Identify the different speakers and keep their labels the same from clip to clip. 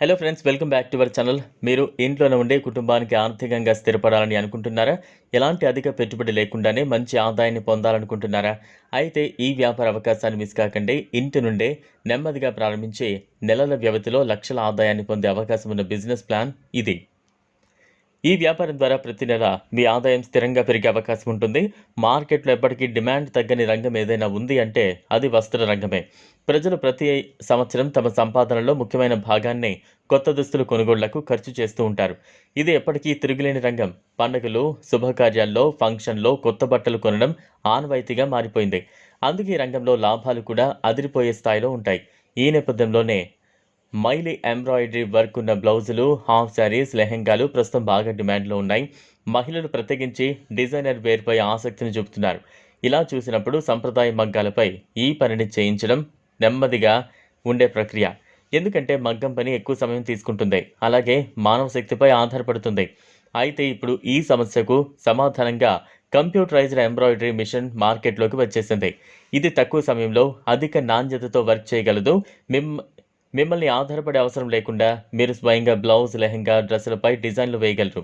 Speaker 1: Hello friends welcome back to our channel మీరు ఇంట్లోనే ఉండే కుటుంబానికి ఆర్థికంగా స్థిరపడాలని అనుకుంటున్నారా? ఎలాంటి అధిక పెట్టుబడి లేకుండానే మంచి ఆదాయాన్ని పొందాలనుకుంటున్నారా? అయితే ఈ వ్యాపార అవకాశాన్ని మిస్ కాకండి. ఇంటి నుండే నెమ్మదిగా ప్రారంభించి నెలల వ్యవధిలో లక్షల ఆదాయాన్ని పొందే అవకాశం ఉన్న బిజినెస్ ప్లాన్ ఇది. ఈ వ్యాపారం ద్వారా ప్రతి నెల మీ ఆదాయం స్థిరంగా పెరిగే అవకాశం ఉంటుంది. మార్కెట్లో ఎప్పటికీ డిమాండ్ తగ్గని రంగం ఏదైనా ఉంది అంటే అది వస్త్ర రంగమే. ప్రజలు ప్రతి సంవత్సరం తమ సంపాదనలో ముఖ్యమైన భాగాన్ని కొత్త దుస్తులు కొనుగోళ్ళకు ఖర్చు చేస్తూ ఉంటారు. ఇది ఎప్పటికీ తిరుగులేని రంగం. పండుగలు శుభకార్యాల్లో ఫంక్షన్లో కొత్త బట్టలు కొనడం ఆనవాయితీగా మారిపోయింది. అందుకే ఈ రంగంలో లాభాలు కూడా అదిరిపోయే స్థాయిలో ఉంటాయి. ఈ నేపథ్యంలోనే మైలీ ఎంబ్రాయిడరీ వర్క్ ఉన్న బ్లౌజులు హాఫ్ శారీస్ లెహెంగాలు ప్రస్తుతం బాగా డిమాండ్లో ఉన్నాయి. మహిళలు ప్రత్యేకించి డిజైనర్ వేర్పై ఆసక్తిని చూపుతున్నారు. ఇలా చూసినప్పుడు సంప్రదాయ మగ్గాలపై ఈ పనిని చేయించడం నెమ్మదిగా ఉండే ప్రక్రియ. ఎందుకంటే మగ్గం పని ఎక్కువ సమయం తీసుకుంటుంది. అలాగే మానవ శక్తిపై ఆధారపడుతుంది. అయితే ఇప్పుడు ఈ సమస్యకు సమాధానంగా కంప్యూటరైజ్డ్ ఎంబ్రాయిడరీ మిషన్ మార్కెట్లోకి వచ్చేసింది. ఇది తక్కువ సమయంలో అధిక నాణ్యతతో వర్క్ చేయగలదు. మిమ్ మిమ్మల్ని ఆధారపడే అవసరం లేకుండా మీరు స్వయంగా బ్లౌజ్ లెహంగా డ్రెస్సులపై డిజైన్లు వేయగలరు.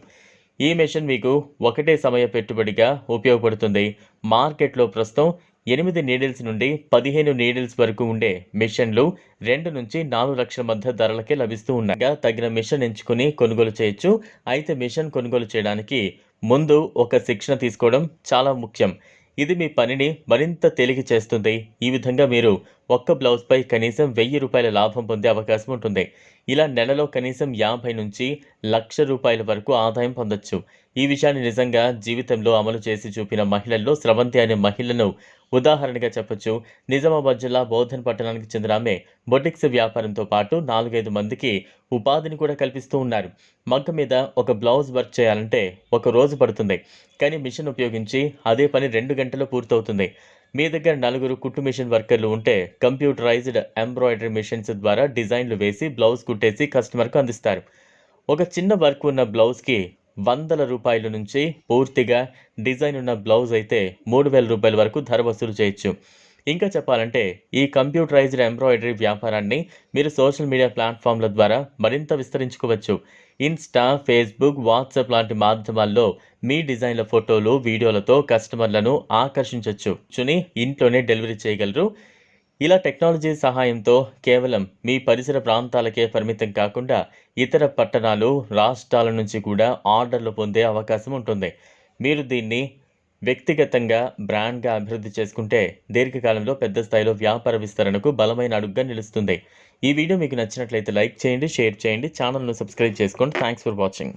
Speaker 1: ఈ మెషిన్ మీకు ఒకటే సమయ పెట్టుబడిగా ఉపయోగపడుతుంది. మార్కెట్లో ప్రస్తుతం ఎనిమిది నీడిల్స్ నుండి పదిహేను నీడిల్స్ వరకు ఉండే మిషన్లు రెండు నుంచి నాలుగు లక్షల మధ్య ధరలకే లభిస్తూ ఉండగా తగిన మిషన్ ఎంచుకుని కొనుగోలు చేయొచ్చు. అయితే మిషన్ కొనుగోలు చేయడానికి ముందు ఒక శిక్షణ తీసుకోవడం చాలా ముఖ్యం. ఇది మీ పనిని మరింత తేలిక చేస్తుంది. ఈ విధంగా మీరు ఒక్క బ్లౌజ్పై కనీసం వెయ్యి రూపాయల లాభం పొందే అవకాశం ఉంటుంది. ఇలా నెలలో కనీసం యాభై నుంచి లక్ష రూపాయల వరకు ఆదాయం పొందొచ్చు. ఈ విషయాన్ని నిజంగా జీవితంలో అమలు చేసి చూపిన మహిళల్లో స్రవంతి అనే మహిళను ఉదాహరణగా చెప్పొచ్చు. నిజామాబాద్ జిల్లా బోధన్ పట్టణానికి చెందిన ఆమె బొటిక్స్ వ్యాపారంతో పాటు నాలుగైదు మందికి ఉపాధిని కూడా కల్పిస్తూ ఉన్నారు. మగ్గ మీద ఒక బ్లౌజ్ వర్క్ చేయాలంటే ఒక రోజు పడుతుంది. కానీ మిషన్ ఉపయోగించి అదే పని రెండు గంటల్లో పూర్తవుతుంది. మీ దగ్గర నలుగురు కుట్టు మిషన్ వర్కర్లు ఉంటే కంప్యూటరైజ్డ్ ఎంబ్రాయిడరీ మిషన్స్ ద్వారా డిజైన్లు వేసి బ్లౌజ్ కుట్టేసి కస్టమర్కు అందిస్తారు. ఒక చిన్న వర్క్ ఉన్న బ్లౌజ్కి వందల రూపాయల నుంచి పూర్తిగా డిజైన్ ఉన్న బ్లౌజ్ అయితే మూడు వేల రూపాయల వరకు ధర వసూలు చేయొచ్చు. ఇంకా చెప్పాలంటే ఈ కంప్యూటరైజ్డ్ ఎంబ్రాయిడరీ వ్యాపారాన్ని మీరు సోషల్ మీడియా ప్లాట్ఫామ్ల ద్వారా మరింత విస్తరించుకోవచ్చు. ఇన్స్టా ఫేస్బుక్ వాట్సాప్ లాంటి మాధ్యమాల్లో మీ డిజైన్ల ఫోటోలు వీడియోలతో కస్టమర్లను ఆకర్షించవచ్చు చుని ఇంట్లోనే డెలివరీ చేయగలరు. ఇలా టెక్నాలజీ సహాయంతో కేవలం మీ పరిసర ప్రాంతాలకే పరిమితం కాకుండా ఇతర పట్టణాలు రాష్ట్రాల నుంచి కూడా ఆర్డర్లు పొందే అవకాశం ఉంటుంది. మీరు దీన్ని వ్యక్తిగతంగా బ్రాండ్గా అభివృద్ధి చేసుకుంటే దీర్ఘకాలంలో పెద్ద స్థాయిలో వ్యాపార విస్తరణకు బలమైన అడుగుగా నిలుస్తుంది. ఈ వీడియో మీకు నచ్చినట్లయితే లైక్ చేయండి షేర్ చేయండి ఛానల్ను సబ్స్క్రైబ్ చేసుకోండి. Thanks for watching